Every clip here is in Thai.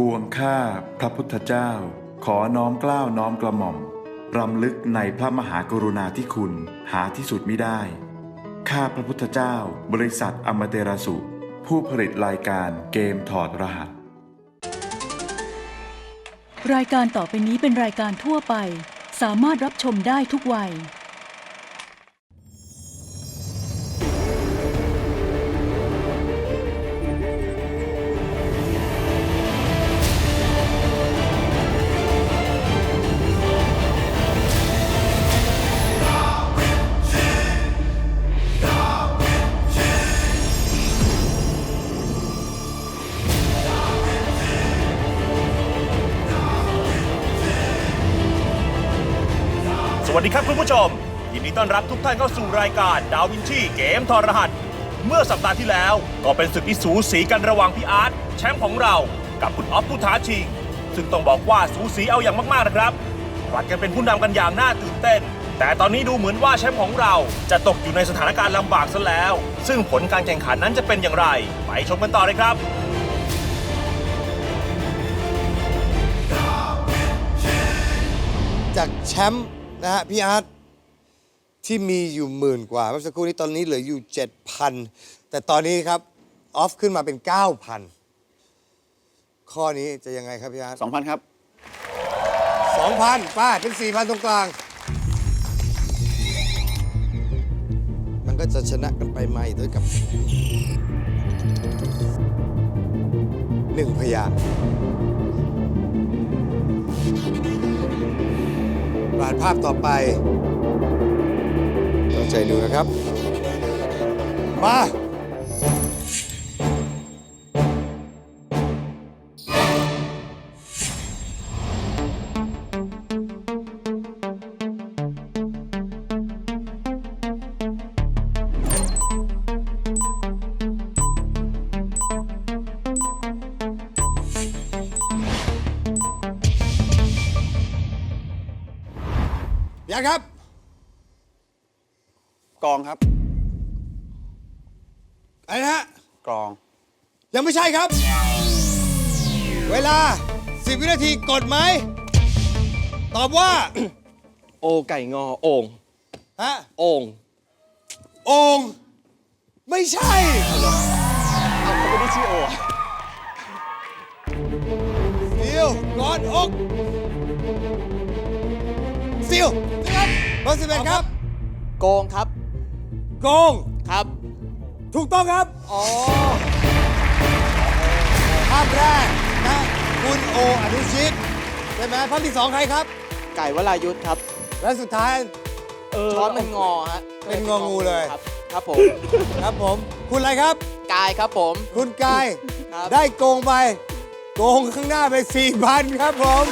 ปวงข้าพระพุทธเจ้า ขอน้อมกล้าวน้อมกระหม่อม รำลึกในพระมหากรุณาธิคุณหาที่สุดมิได้ ข้าพระพุทธเจ้า บริษัทอมเตราสุ ผู้ผลิตรายการเกมถอดรหัส รายการต่อไปนี้เป็นรายการทั่วไป สามารถรับชมได้ทุกวัย วัสดีครับคุณผู้ชมยินดีต้อนรับทุกท่านเข้าสู่รายการดาวินชีเกมทอรหัส เมื่อสัปดาห์ที่แล้วก็เป็นศึกที่สูสีกันระหว่างพี่อาร์ตแชมป์ของเรา กับคุณออฟผู้ท้าชิง ซึ่งต้องบอกว่าสูสีเอาอย่างมากๆนะครับผลัดกันเป็นผู้นำกันอย่างน่าตื่นเต้น แต่ตอนนี้ดูเหมือนว่าแชมป์ของเราจะตกอยู่ในสถานการณ์ลำบากซะแล้ว ซึ่งผลการแข่งขันนั้นจะเป็นอย่างไร ไปชมกันต่อเลยครับ จากแชมป์ นะฮะพี่อาร์ตที่มีอยู่หมื่นกว่าเมื่อสักครู่นี้ตอนนี้เหลืออยู่ 7,000 แต่ตอนนี้ครับ ออฟขึ้นมาเป็น 9,000 ข้อนี้จะยังไงครับพี่อาร์ต2,000ครับ2,000ป้าเป็น4,000ตรงกลาง มันก็จะชนะกันไปมาอีกด้วยกับหนึ่งพยางค์ ผ่านภาพต่อไปตั้งใจดูนะครับ มา ยังครับ กองครับ อะไรนะฮะกรอง ยังไม่ใช่ครับ เวลา 10 วินาทีกดไหม ตอบว่า โอไก่งอโอ่งฮะ โอ่งโอ่งไม่ใช่เอาเขาไม่ได้ชื่อโอ่งซิลกอดอกซิลครับ เบอร์สิบเอ็ดครับ โกงครับ โกง ครับ ถูกต้องครับอ๋อภาพแรกนะคุณโออนุชิตใช่ไหมภาพที่สองใครครับ ไก่วรายุทธครับ และสุดท้าย ช้อนเป็นงอฮะเป็นงองูเลย ครับ ครับผม ครับผม คุณอะไรครับ กายครับผม คุณกาย ครับ ได้โกงไป โกงข้างหน้าไป4,000ครับผม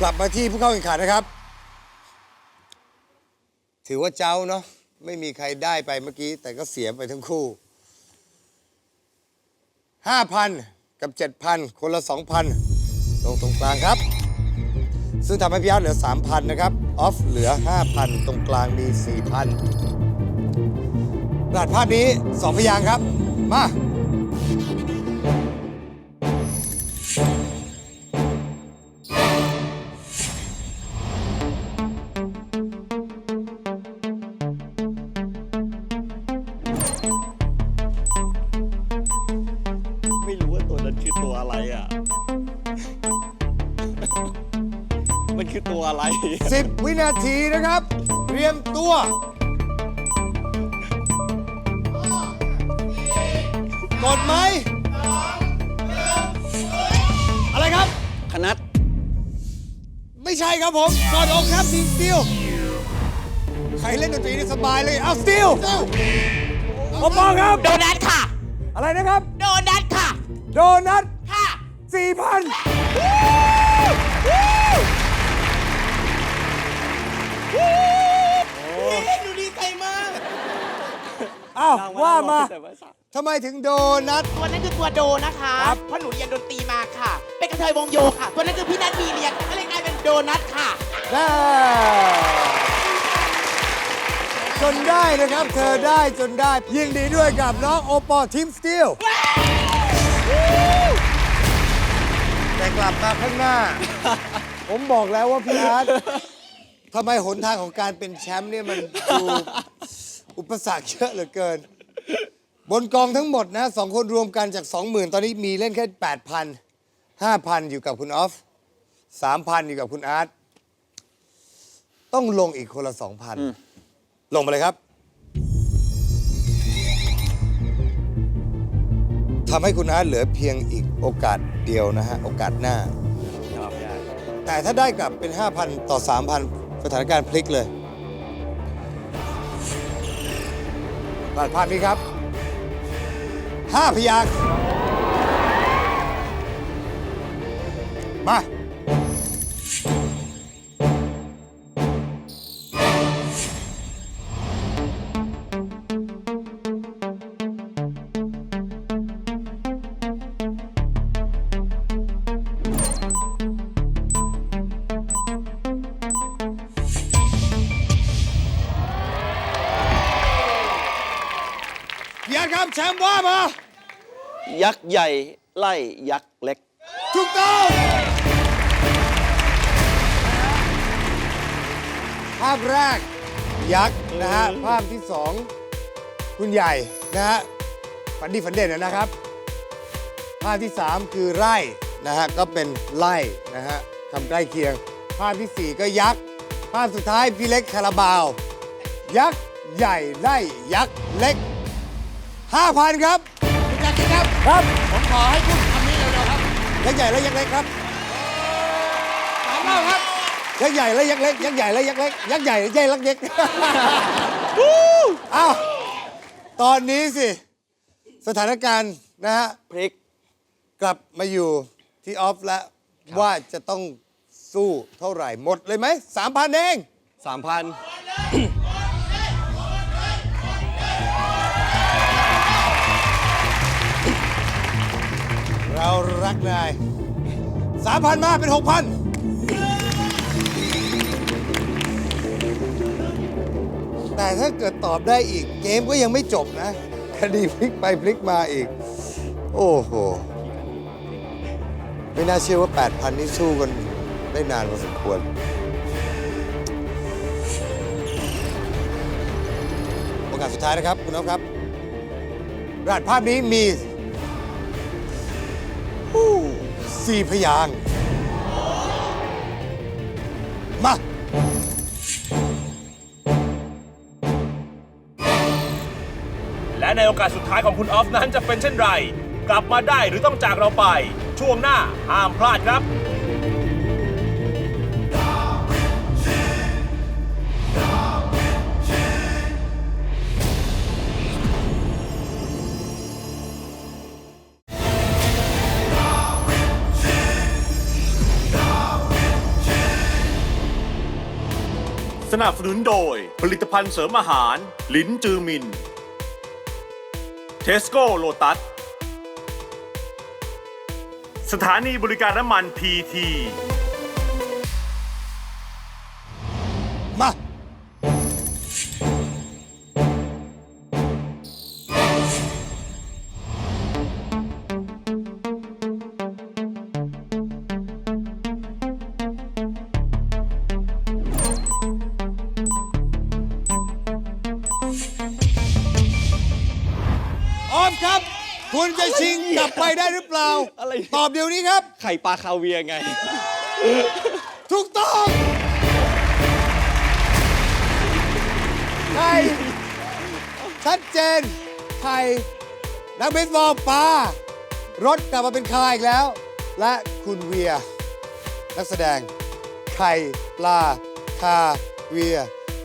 กลับมาที่ผู้เข้าแข่งขันนะครับ ถือว่าเจ้าเนาะไม่มีใครได้ไปเมื่อกี้ แต่ก็เสียไปทั้งคู่ 5,000 กับ 7,000 คนละ 2,000 ลงตรงกลางครับ ซึ่งทำให้พี่อาร์ตเหลือ 3,000 นะครับ ออฟเหลือ 5,000 ตรงกลางมี 4,000รหัสภาพนี้ 2 พยางค์ครับ มา 10 วินาทีนะครับ เตรียมตัวกดไหมอะไรครับ คณัตไม่ใช่ครับผมกอดอกครับทีสติลใครเล่นดนตรีนี่สบายเลยเอาสติลผมบอกครับ โดนัทค่ะ อะไรนะครับ โดนัทค่ะ โดนัทค่ะ4,000 หนูดีใจมากอ้าวว่ามา ทำไมถึงโดนัท ตัวนั้นคือตัวโดนะคะ ครับ เพราะหนูเรียนดนตรีมาค่ะ เป็นกระเทยวงโยค่ะ ตัวนั้นคือพี่นัทมีเรียนก็เลยกลายเป็นโดนัทค่ะแน่จนได้นะครับ เธอได้จนได้ ยินดีด้วยกับน้องโอปอลทีมสตีลแต่กลับมาข้างหน้า ผมบอกแล้วว่าพี่อาร์ต ทำไมหนทางของการเป็นแชมป์เนี่ยมันดูอุปสรรคเยอะเหลือเกิน บนกองทั้งหมดนะสองคนรวมกันจาก 20,000 ตอนนี้มีเล่นแค่ 8,000 5,000 อยู่กับคุณออฟ 3,000 อยู่กับคุณอาร์ตต้องลงอีกคนละ 2,000 ลงมาเลยครับทำให้คุณอาร์ตเหลือเพียงอีกโอกาสเดียวนะฮะ โอกาสหน้า แต่ถ้าได้กลับเป็น 5,000 ต่อ 3,000 สถานการณ์พลิกเลยบ่านภาพนี้ครับห้าพยางค์มา ว่ามา ยักษ์ใหญ่ไล่ยักษ์เล็ก ถูกต้องภาพแรก ยักษ์นะฮะ ภาพที่สองคุณใหญ่นะฮะฝันดีฝันเด่นนะครับ ภาพที่สามคือไร่นะฮะก็เป็นไล่นะฮะคำใกล้เคียง ภาพที่สี่ก็ยักษ์ภาพสุดท้ายพี่เล็กคาราบาว ยักษ์ใหญ่ไล่ยักษ์เล็ก 5,000 ครับคุณจักรินครับ ครับ ผมขอให้พูดคำนี้เร็วๆครับยักษ์ใหญ่และยักษ์เล็กครับสามรอบครับ ยักษ์ใหญ่และยักษ์เล็ก ยักษ์ใหญ่และยักษ์เล็ก ยักษ์ใหญ่และยักษ์เล็กอ้าวตอนนี้สิ สถานการณ์นะฮะ พริก กลับมาอยู่ที่ออฟแล้ว ว่าจะต้องสู้เท่าไหร่หมดเลยไหมสามพันเอง3,000 เรารักนายสามพันมาเป็นหกพันแต่ถ้าเกิดตอบได้อีก เกมก็ยังไม่จบนะคดีพลิกไปพลิกมาอีก โอ้โห ไม่น่าเชื่อว่า 8,000 นี่สู้กันได้นานพอสมควร โอกาสสุดท้ายนะครับ คุณน้องครับรหัสภาพนี้มี สี่พยางค์มา และในโอกาสสุดท้ายของคุณออฟนั้นจะเป็นเช่นไร กลับมาได้หรือต้องจากเราไป ช่วงหน้าห้ามพลาดครับ สนับสนุนโดย ผลิตภัณฑ์เสริมอาหาร ลิ้นจือมิน เทสโก้โลตัส สถานีบริการน้ำมันพีที ออฟครับ คุณจะชิงกลับไปได้หรือเปล่า อะไรตอบเดี๋ยวนี้ครับ ไข่ปลาคาเวียร์ไง ถูกต้องไข่ชัดเจนไข่นักเบสบอลปลารถกลับมาเป็นคาอีกแล้ว และคุณเวีย นักแสดง ไข่ปลา คาเวีย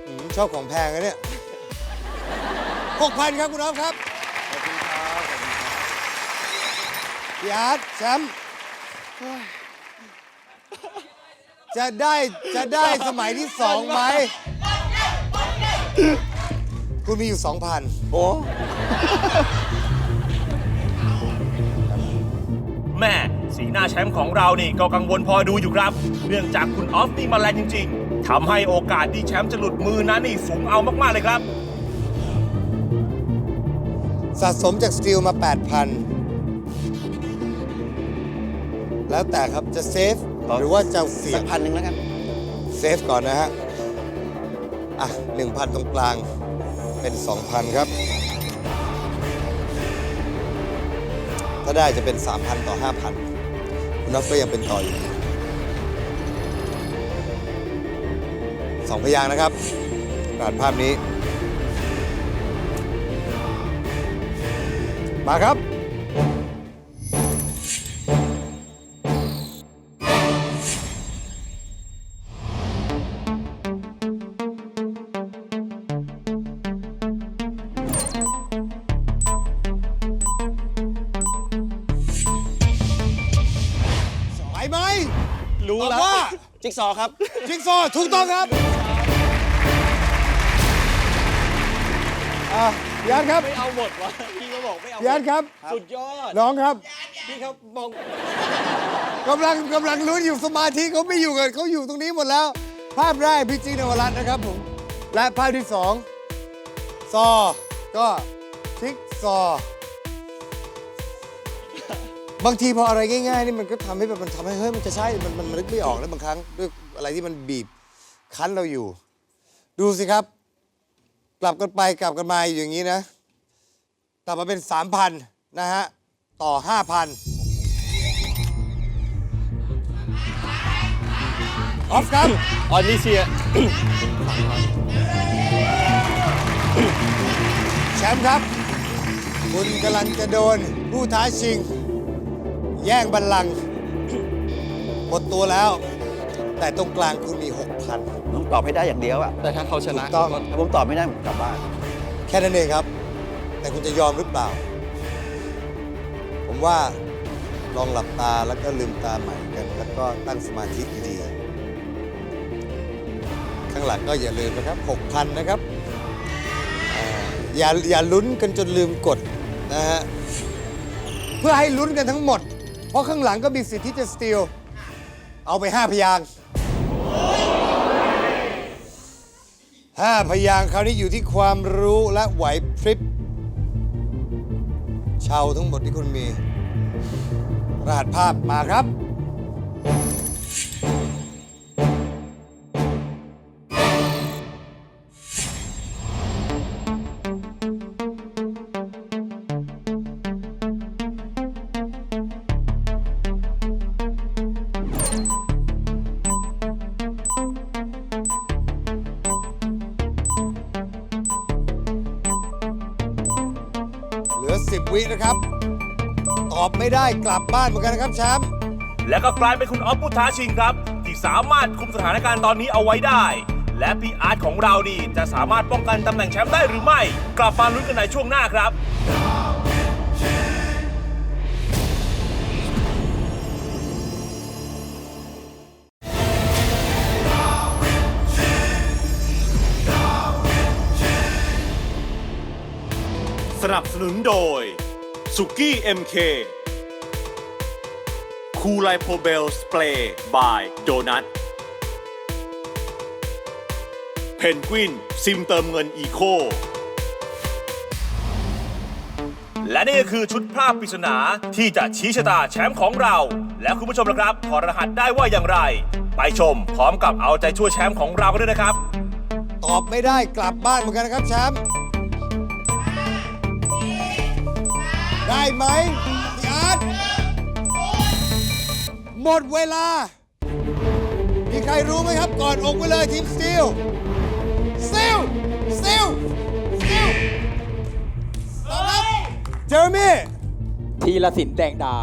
อืมชอบของแพงนะเนี่ยหกพันครับ คุณน้องครับขอบคุณครับ พี่อาร์ตแชมป์จะได้จะได้สมัยที่สองไหม คุณมีอยู่2,000โอ้แม่สีหน้าแชมป์ของเรานี่ก็กังวลพอดูอยู่ครับ เนื่องจากคุณออฟนี่มาแรงจริง ๆทำให้โอกาสที่แชมป์จะหลุดมือนั้นนี่สูงเอามากๆเลยครับ สะสมจากสตีลมา 8,000 แล้วแต่ครับจะเซฟหรือว่าจะเสี่ยสังกพันหนึ่งแล้วกัน เซฟก่อนนะฮะ อะ1,000ตรงกลางเป็น2,000ครับ ถ้าได้จะเป็น3,000ต่อ5,000คุณน็อตก็ยังเป็นต่ออยู่สองพยางค์นะครับการภาพนี้ มาครับ จิ๊กซอว์ครับ จิ๊กซอว์ถูกต้องครับอะพี่อาร์ตครับไม่เอาหมดวะพี่ก็บอกไม่เอาพี่อาร์ตครับ สุดยอด น้องครับพี่ครับมองกำลังกำลังลุ้นอยู่สมาธิเขาไม่อยู่กันเขาอยู่ตรงนี้หมดแล้ว ภาพแรกพี่จีนวรัตน์นะครับผม และภาพที่สองซอ ก็จิ๊กซอว์ บางทีพออะไรง่ายๆนี่มันก็ทำให้แบบมันทำให้เฮ้ยมันจะใช่มันมันมันนึกไม่ออกนะบางครั้งด้วยอะไรที่มันบีบคั้นเราอยู่ ดูสิครับ กลับกันไปกลับกันมาอยู่อย่างนี้นะกลับมาเป็น 3,000 นะฮะ ต่อ 5,000 ออฟครับ ออนนิเซีย แชมป์ครับ คุณกำลังจะโดนผู้ท้าชิง แย่งบัลลังก์หมดตัวแล้ว แต่ตรงกลางคุณมี 6,000 ต้องตอบให้ได้อย่างเดียวอะแต่ถ้าเขาชนะถูกต้อง ถ้าผมตอบไม่ได้ผมกลับบ้าน แค่นั้นเองครับ แต่คุณจะยอมหรือเปล่า ผมว่าลองหลับตาแล้วก็ลืมตาใหม่กัน แล้วก็ตั้งสมาธิดีๆข้างหลังก็อย่าลืมนะครับ 6,000 นะครับอ่าอย่าอย่าลุ้นกันจนลืมกดนะฮะ เพื่อให้ลุ้นกันทั้งหมดเพ ราะข้างหลังก็มีสิทธิ์ที่จะสติล เอาไปห้าพยางค์ห้าพยางค์คราวนี้อยู่ที่ความรู้และไหวพริบชาวทั้งหมดที่คุณมี รหัสภาพมาครับ วินะครับ ตอบไม่ได้กลับบ้านเหมือนกันนะครับแชมป์และก็กลายเป็นคุณออฟผู้ท้าชิงครับ ที่สามารถคุมสถานการณ์ตอนนี้เอาไว้ได้ และพี่อาร์ตของเรานี่จะสามารถป้องกันตำแหน่งแชมป์ได้หรือไม่ กลับมาลุ้นกันในช่วงหน้าครับ สนับสนุนโดย สุกี้ MK คูลไลโพเบลสเปรย์บายโดนัทเพนกวินซิมเติมเงินอีโค และนี่ก็คือชุดภาพปริศนาที่จะชี้ชะตาแชมป์ของเรา แล้วคุณผู้ชมล่ะครับถอดรหัสได้ว่าอย่างไร ไปชมพร้อมกับเอาใจช่วยแชมป์ของเรากันด้วยนะครับ ตอบไม่ได้กลับบ้านเหมือนกันนะครับแชมป์ ได้ไหมพี่อาร์ตหมดเวลา มีใครรู้ไหมครับก่อนอกไปเลยทีมสตีลสตีลสตีลสตีลตอบครับเจอร์มี่ทีละสินแดงดา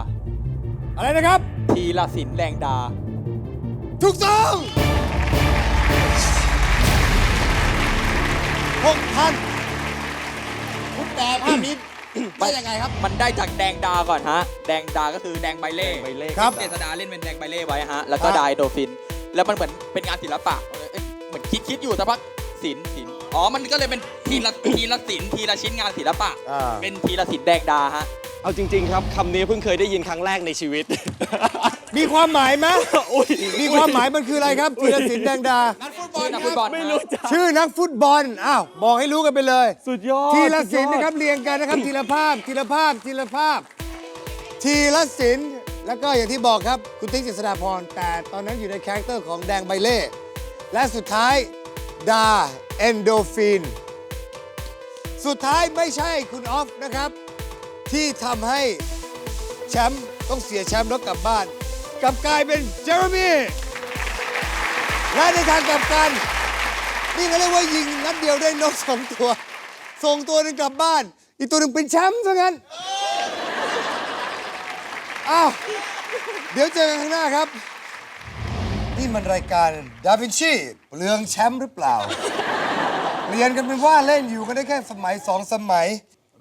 อะไรนะครับ ทีละสินแดงดา ถูกต้องหกพันคุณแปลภาพนี้ ได้ยังไงครับ มันได้จากแดงดาก่อนฮะ แดงดาก็คือแดงใบเล่ใบเล่ครับ เจษดาเล่นเป็นแดงใบเล่ไว้ฮะ แล้วก็ครับไดโดฟิน แล้วมันเหมือนเป็นงานศิลปะเอ้ยเหมือนคิดคิดอยู่สักพักศิลป์ศิลป์อ๋อ มันก็เลยเป็นทีละทีละศิลป์ทีละชิ้นงานศิลปะ อ่า เป็นทีละสินแดงดาฮะ เอาจริง ๆ ครับคำนี้เพิ่งเคยได้ยินครั้งแรกในชีวิต มีความหมายไหมอุ๊ยมีความหมายมันคืออะไรครับธีรศิลป์แดงดาจศิลนักป์ฟุตบอลไม่รู้จัก ชื่อนักฟุตบอล อ้าว บอกให้รู้กันไปเลยสุดยอดทีละศิลป์สุดยอดนะครับเรียงกันนะครับทีละภาพทีละภาพทีละภาพทีละศิลป์แล้วก็อย่างที่บอกครับคุณติ๊กเจษฎาพรแต่ตอนนั้นอยู่ในคาแรคเตอร์ของแดงใบเล่ และสุดท้ายดาเอนโดฟิน สุดท้ายไม่ใช่คุณออฟนะครับ ที่ทำให้แชมป์ต้องเสียแชมป์แล้วกลับบ้าน กลับกลายเป็นเจอร์มี่และในทางกลับกัน นี่เขาเรียกว่ายิงนัดเดียวได้นกสองตัว ส่งตัวหนึ่งกลับบ้าน อีกตัวหนึ่งเป็นแชมป์ซะงั้นอ้าวเดี๋ยวเจอกันข้างหน้าครับ นี่มันรายการดาวินชีเปลืองแชมป์หรือเปล่า เรียนกันเป็นว่าเล่นอยู่กันได้แค่สมัยสองสมัย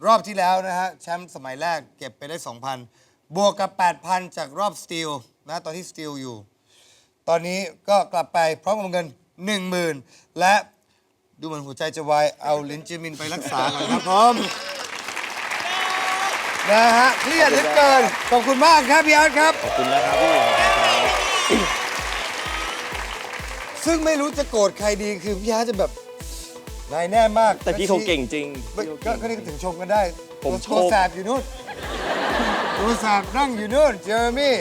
รอบที่แล้วนะฮะ แชมป์สมัยแรกเก็บไปได้ 2,000 บวกกับ 8,000 จากรอบสตีล นะตอนที่สตีลอยู่ ตอนนี้ก็กลับไปพร้อมกับเงิน 10,000 และดูเหมือนหัวใจจะวาย เอาลินจิมินไปรักษาหน่อยครับผมนะฮะเครียดเหลือเกิน ขอบคุณมากครับพี่อาร์ตครับ ขอบคุณนะครับพี่ซึ่งไม่รู้จะโกรธใครดีคือพี่อาร์ตจะแบบนายแน่มากแต่พี่เขาเก่งจริงไม่ก็ก็นี่ก็ถึงชมกันได้ผมตัวชตัวมแสบอยู่นู่นตัวแสบนั่งอยู่นู่นเจอร์มี่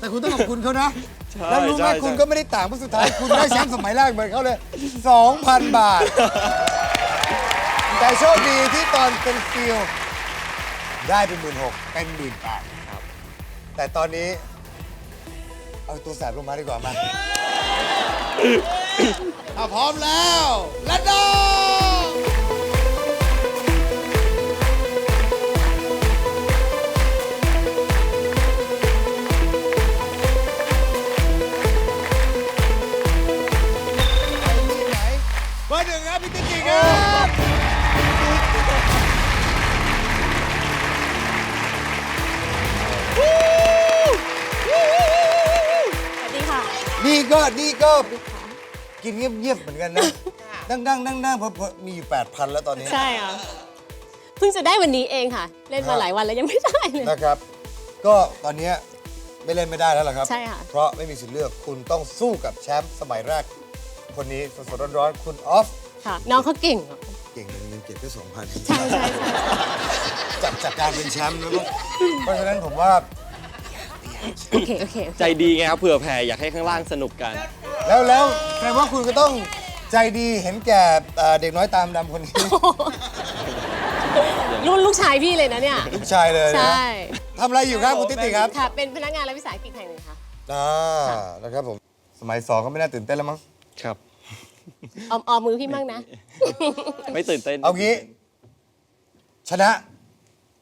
แต่คุณต้องขอบคุณเขานะ ใช่แล้วรู้ไหมใช่คุณใช่ก็ไม่ได้ต่างเพราะสุดท้าย คุณได้แชมป์สมัยแรกเหมือนเขาเลย 2,000 บาท แต่โชคดีที่ตอนเป็นสตีลได้เป็นหมื่นหกเป็นหมื่นแปดแต่ตอนนี้ เอาตัวแสบลงมาดีกว่ามา ถ้าพร้อมแล้ว และดองเบอ ครับพี่ติ๊กกี้ครับนี่ก็นี่ก็กินเงียบๆเหมือนกันนะดังๆดังๆเพราะเพราะมีอยู่ 8,000 แล้วตอนนี้ ใช่ค่ะ เพิ่งจะได้วันนี้เองค่ะ เล่นครัมาบหลายวันแล้วยังไม่ได้เลย นะครับ ก็ตอนนี้ไม่เล่นไม่ได้แล้วล่ะครับ ใช่ค่ะ เพราะไม่มีสิทธิ์เลือกคุณต้องสู้กับแชมป์สมัยแรก คนนี้สดๆร้อนๆคุณออฟ ค่ะ น้องเขาเก่งอะเก่งเลยเงินเก็บแค่สองพันใช่ใช่จากจากการเป็นแชมป์แล้วก็เพราะฉะนั้นผมว่าโอเคโอเคโอเคใจดีไงครับเผื่อแผ่อยากให้ข้างล่างสนุกกัน แล้วแล้วแปลว่าคุณก็ต้องใจดีเห็นแก่เอ่อเด็กน้อยตามดำคนนี้ รุ่นลูกชายพี่เลยนะเนี่ย ลูกชายเลยใช่นะทำอะไรอยู่ครับคุณติ๊ติครับค่ะ เป็นพนักงานรัฐวิสาหกิจแห่งหนึ่งค่ะ อ่านะครับผมสมัยสองก็ไม่น่าตื่นเต้นแล้วมั้งครับ ออมออมมือพี่มั่งนะ ไม่ตื่นเต้นเอางี้ ชนะ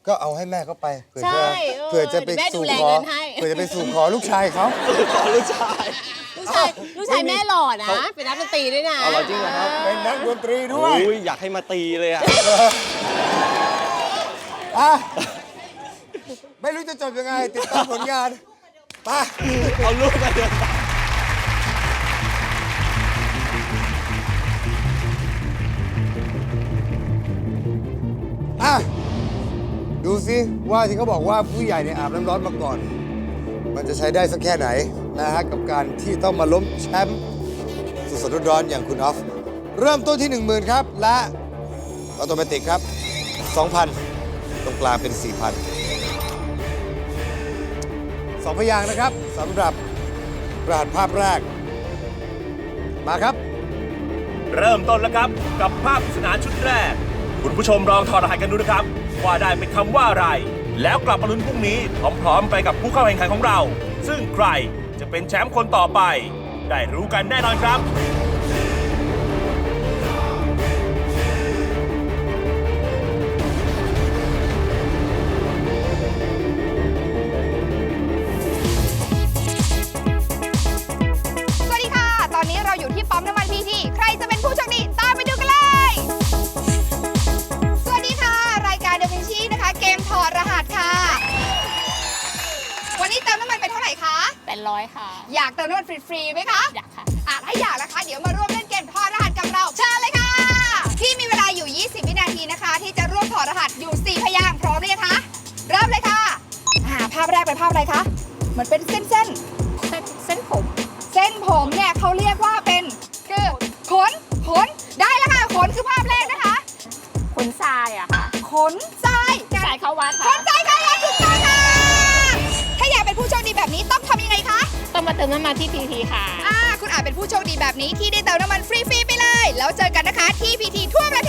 ก็เอาให้แม่เขาไปเผื่อใช่จะเออเผื่อจะไปเดี๋ยวแม่สู่ดูแลขอเงินให้ เผื่อจะไปสู่ขอลูกชายเขา ขอลูกชาย ลูกชายลูกชายแม่หล่อนะ เป็นนักดนตรีด้วยนะเอาเหรอจริงเหรอครับ เป็นนักดนตรีด้วยโอ้ยอยากให้มาตีเลยอะ อะไม่รู้จะจบยังไง ติดตามผลงานไป เอาลูกมาเลยอะ สิว่าที่เขาบอกว่าผู้ใหญ่เนี่ยอาบน้ำร้อนมาก่อน มันจะใช้ได้สักแค่ไหนนะฮะกับการที่ต้องมาล้มแชมป์สุดๆร้อนๆอย่างคุณออฟ เริ่มต้นที่ 10,000 ครับ และออโตเมติกครับ 2,000 ตรงกลางเป็น 4,000สองพยางค์นะครับสำหรับรหัสภาพแรก มาครับ เริ่มต้นแล้วครับกับภาพปริศนาชุดแรก คุณผู้ชมลองถอดรหัสกันดูนะครับ ว่าได้เป็นคำว่าอะไร แล้วกลับมาลุ้นพรุ่งนี้พร้อมๆไปกับผู้เข้าแข่งขันของเรา ซึ่งใครจะเป็นแชมป์คนต่อไป ได้รู้กันแน่นอนครับ วัดขค่ะนทรายค่ะถูกต้องค่ะ ถ้าอยากเป็นผู้โชคดีแบบนี้ต้องทำยังไงคะ ต้องมาเติมน้ำมันที่พีทีค่ะ อ่า คุณอาจเป็นผู้โชคดีแบบนี้ที่ได้เติมน้ำมันฟรีๆไปเลย แล้วเจอกันนะคะที่พีทีทั่วประเทศบ๊ายบ